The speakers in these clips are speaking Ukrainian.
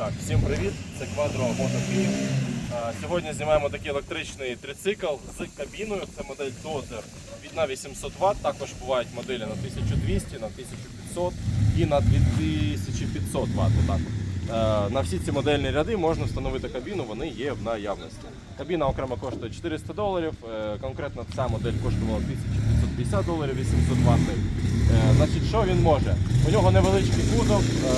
Так, всім привіт! Це Квадро Мото Київ. Сьогодні знімаємо такий електричний трицикл з кабіною. Це модель Dozer від на 800 Вт. Також бувають моделі на 1200, на 1500 і на 2500 Вт. Отак. Е, На всі ці модельні ряди можна встановити кабіну, вони є в наявності. Кабіна окремо коштує 400 доларів. е, Конкретно ця модель коштувала 1550 доларів 800 Вт. Значить, що він може? У нього невеличкий кузов, е,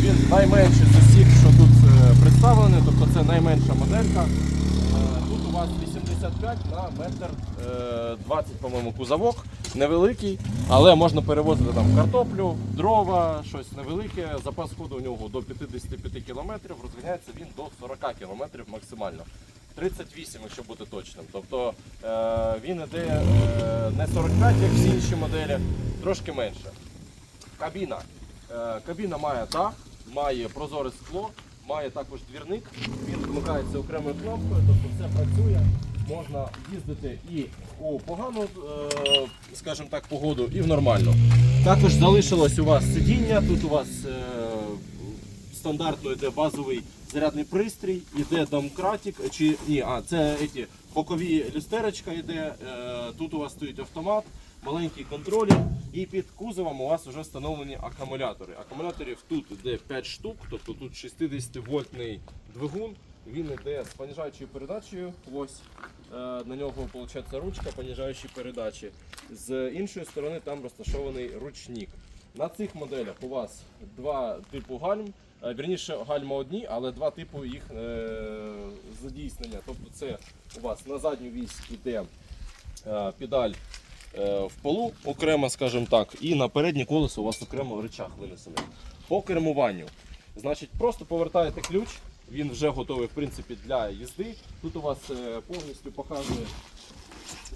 він найменший з усіх, що тут е, представлений, тобто це найменша моделька. Е, Тут у вас 85 на метр е, 20, по-моєму, кузовок, невеликий, але можна перевозити там картоплю, дрова, щось невелике. Запас ходу у нього до 55 км, розганяється він до 40 км максимально. 38, якщо бути точним. Тобто він іде не 45, як всі інші моделі, трошки менше. Кабіна. Е, кабіна має дах, має прозоре скло, має також двірник. Він вмикається окремою кнопкою, тобто все працює. Можна їздити і у погану, е, скажімо так, погоду, і в нормальну. Також залишилось у вас сидіння. Тут у вас е, стандартно йде базовий зарядний пристрій, іде домкратик, чи ні, а це еті, бокові люстерочка йде. Тут у вас стоїть автомат, маленький контролер, і під кузовом у вас вже встановлені акумулятори. Акумуляторів тут йде 5 штук, тобто тут 60 вольтний двигун. Він йде з понижаючою передачею. Ось е, на нього виходить ручка понижаючої передачі. З іншої сторони там розташований ручник. На цих моделях у вас два типу гальм. Е, Вірніше, гальма одні, але два типу їх е, задійснення. Тобто це у вас на задню вісь іде педаль в полу окремо, скажімо так, і на переднє колесо у вас окремо рычаг винесений. По кермуванню. Значить, просто повертаєте ключ, він вже готовий в принципі, для їзди. Тут у вас е, повністю показує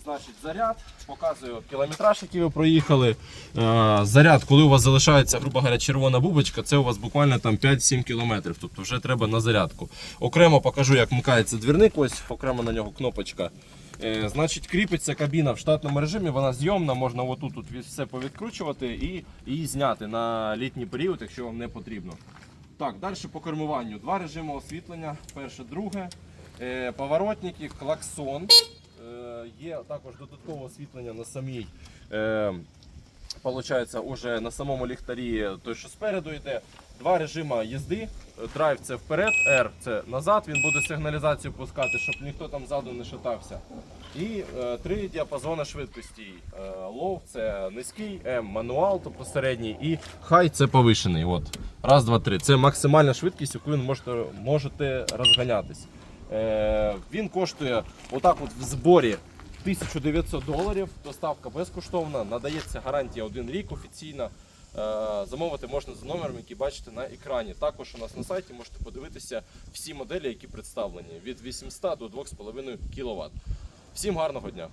значить, заряд, показує кілометраж, який ви проїхали. Е, Заряд, коли у вас залишається, грубо говоря, червона бубочка, це у вас буквально там 5-7 кілометрів. Тобто вже треба на зарядку. Окремо покажу, як вмикається двірник, ось окремо на нього кнопочка. Е, Значить, кріпиться кабіна в штатному режимі, вона зйомна, можна отут тут все повідкручувати і її зняти на літній період, якщо вам не потрібно. Так, далі по кермуванню. Два режими освітлення. Перше, друге. Е, поворотники, клаксон. Е, є також додаткове освітлення на самій. Получається, уже на самому ліхтарі, той, що спереду йде, два режими їзди. Драйв це вперед, R це назад. Він буде сигналізацію пускати, щоб ніхто там ззаду не шатався. І е, три діапазони швидкості. Е, це низький, M мануал, тобто середній, і High це повишений. От. Раз, два, три. Це максимальна швидкість, яку ви можете, можете розганятись. Е, він коштує отак от в зборі 1900 доларів. Доставка безкоштовна, надається гарантія один рік офіційна. Е, Замовити можна за номером, який бачите на екрані. Також у нас на сайті можете подивитися всі моделі, які представлені від 800 до 2,5 кВт. Всім гарного дня!